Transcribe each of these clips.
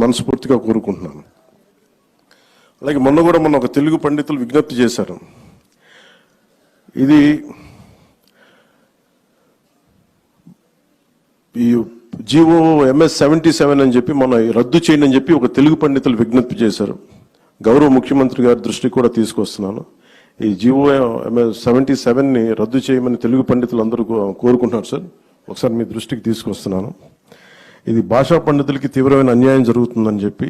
మనస్ఫూర్తిగా కోరుకుంటున్నాను. అలాగే మొన్న కూడా మొన్న ఒక తెలుగు పండితులు విజ్ఞప్తి చేశారు. ఇది ఈ జీవో ఎంఎస్ సెవెంటీ సెవెన్ అని చెప్పి మన రద్దు చేయండి అని చెప్పి ఒక తెలుగు పండితులు విజ్ఞప్తి చేశారు. గౌరవ ముఖ్యమంత్రి గారి దృష్టికి కూడా తీసుకొస్తున్నాను. ఈ జీవో ఎంఎస్ సెవెంటీ సెవెన్ని రద్దు చేయమని తెలుగు పండితులు అందరూ కోరుకుంటున్నారు సార్. ఒకసారి మీ దృష్టికి తీసుకొస్తున్నాను. ఇది భాషా పండితులకి తీవ్రమైన అన్యాయం జరుగుతుందని చెప్పి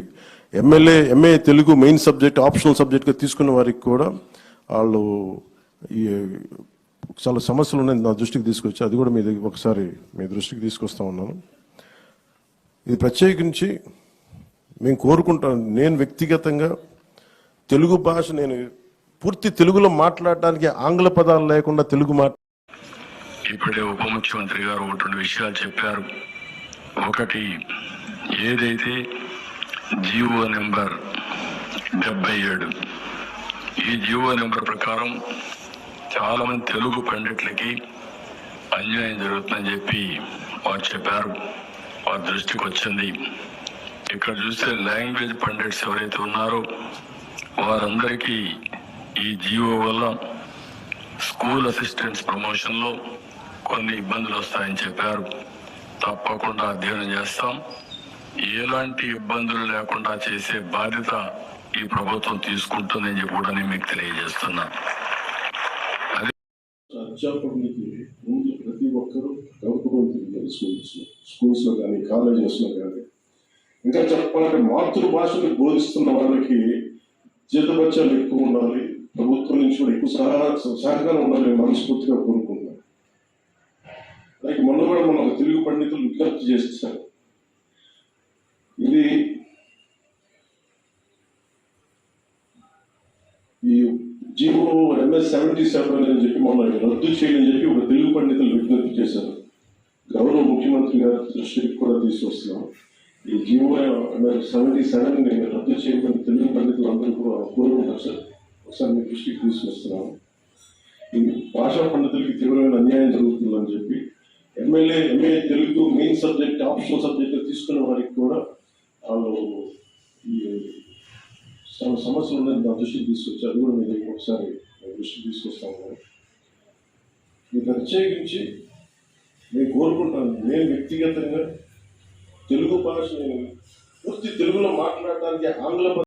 MLA MA Telugu main subject optional సబ్జెక్ట్గా తీసుకున్న వారికి కూడా వాళ్ళు ఈ చాలా సమస్యలు ఉన్నాయి నా దృష్టికి తీసుకొచ్చి. అది కూడా మీ దగ్గర ఒకసారి మీ దృష్టికి తీసుకొస్తా ఉన్నాను. ఇది ప్రత్యేకించి మేము కోరుకుంటాం నేను వ్యక్తిగతంగా తెలుగు భాష నేను పూర్తి తెలుగులో మాట్లాడడానికి ఆంగ్ల పదాలు లేకుండా తెలుగు మాట్లా ఇప్పుడే ఉప ముఖ్యమంత్రి గారు రెండు విషయాలు చెప్పారు. ఒకటి ఏదైతే జీవో నెంబర్ డెబ్బై ఏడు. ఈ జీవో నెంబర్ ప్రకారం చాలామంది తెలుగు పండిట్లకి అన్యాయం జరుగుతుందని చెప్పి వారు చెప్పారు. వారి దృష్టికి వచ్చింది. ఇక్కడ చూస్తే లాంగ్వేజ్ పండిట్స్ ఎవరైతే ఉన్నారో వారందరికీ ఈ జీవో వల్ల స్కూల్ అసిస్టెంట్స్ ప్రమోషన్లో కొన్ని ఇబ్బందులు వస్తాయని చెప్పారు. తప్పకుండా అధ్యయనం చేస్తాం. ఎలాంటి ఇబ్బందులు లేకుండా చేసే బాధ్యత ఈ ప్రభుత్వం తీసుకుంటుందని చెప్పి కూడా నేను మీకు తెలియజేస్తున్నా. ముందు ప్రతి ఒక్కరూ స్కూల్స్లో కానీ కాలేజెస్లో కానీ. ఇంకా చెప్పాలంటే మాతృభాషని బోధిస్తున్న వాళ్ళకి జీతభత్యాలు ఎక్కువ ఉండాలి. ప్రభుత్వం నుంచి కూడా ఎక్కువ సహకారం ఉండాలి మనస్ఫూర్తిగా కోరుకుంటున్నాను అలాగే మొన్న కూడా మన ఒక తెలుగు పండితులు విజ్ఞప్తి చేస్తారు ఇది ఈ జీవో ఎంఎస్ సెవెంటీ సెవెన్ అని చెప్పి మొన్న రద్దు చేయని చెప్పి ఒక తెలుగు పండితులు విజ్ఞప్తి చేశారు. గౌరవ ముఖ్యమంత్రి గారి దృష్టికి కూడా తీసుకొస్తున్నాం. ఈ జీవో సెవెంటీ సెవెన్ రద్దు చేయమని తెలుగు పండితులు అందరూ కూడా కోరుకుంటారు సార్. ఒకసారి మీ దృష్టికి తీసుకొస్తున్నాం. భాషా పండితులకి తీవ్రమైన అన్యాయం జరుగుతుందని చెప్పి MLA MA Telugu main subject optional subject తీసుకున్న వారికి కూడా వాళ్ళు ఈ చాలా సమస్యలు ఉన్నాయి నా దృష్టికి తీసుకొచ్చి అది కూడా మీరు ఒకసారి దృష్టికి తీసుకొస్తాము ఇది ప్రత్యేకించి నేను కోరుకుంటాను నేను వ్యక్తిగతంగా తెలుగు భాష నేను పూర్తి తెలుగులో మాట్లాడడానికి ఆంగ్ల